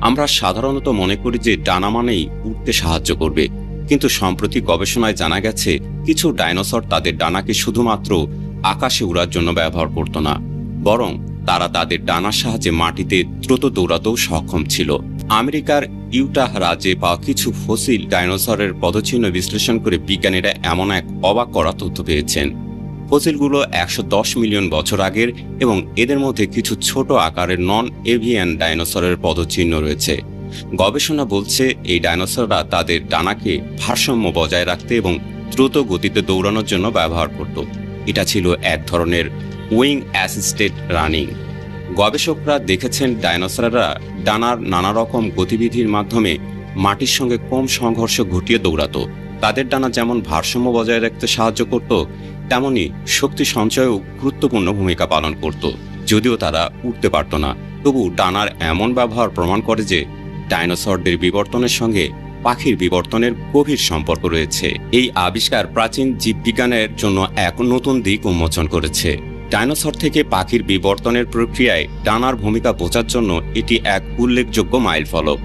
আমরা সাধারণত মনে করি যে ডানা মানেই উঠতে সাহায্য করবে। কিন্তু সম্প্রতি গবেষণায় জানা গেছে, কিছু ডাইনোসর তাদের ডানাকে শুধুমাত্র আকাশে উড়ার জন্য ব্যবহার করত না, বরং তারা তাদের ডানার সাহায্যে মাটিতে দ্রুত দৌড়াতেও সক্ষম ছিল। আমেরিকার ইউটাহ রাজ্যে পাওয়া কিছু ফসিল ডাইনোসরের পদচিহ্ন বিশ্লেষণ করে বিজ্ঞানীরা এমন এক অবাক করা তথ্য পেয়েছেন। ফসিলগুলো একশো দশ মিলিয়ন বছর আগের এবং এদের মধ্যে কিছু ছোট আকারের নন এভিয়ান ডাইনোসরের পদচিহ্ন রয়েছে। গবেষণা বলছে এই ডাইনোসররা তাদের ডানাকে ভারসাম্য বজায় রাখতে এবং দ্রুত গতিতে দৌড়ানোর জন্য ব্যবহার করত। এটা ছিল এক ধরনের উইং অ্যাসিস্টেড রানিং। গবেষকরা দেখেছেন ডাইনোসররা ডানার নানা রকম গতিবিধির মাধ্যমে মাটির সঙ্গে কম সংঘর্ষ ঘটিয়ে দৌড়াতো। তাদের ডানা যেমন ভারসাম্য বজায় রাখতে সাহায্য করত তেমনি শক্তি সঞ্চয়েও গুরুত্বপূর্ণ ভূমিকা পালন করত। যদিও তারা উঠতে পারত না, তবু ডানার এমন ব্যবহার প্রমাণ করে যে ডাইনোসরদের বিবর্তনের সঙ্গে পাখির বিবর্তনের গভীর সম্পর্ক রয়েছে। এই আবিষ্কার প্রাচীন জীববিজ্ঞানের জন্য এক নতুন দিক উন্মোচন করেছে। ডাইনোসর থেকে পাখির বিবর্তনের প্রক্রিয়ায় ডানার ভূমিকা বোঝার জন্য এটি এক উল্লেখযোগ্য মাইলফলক।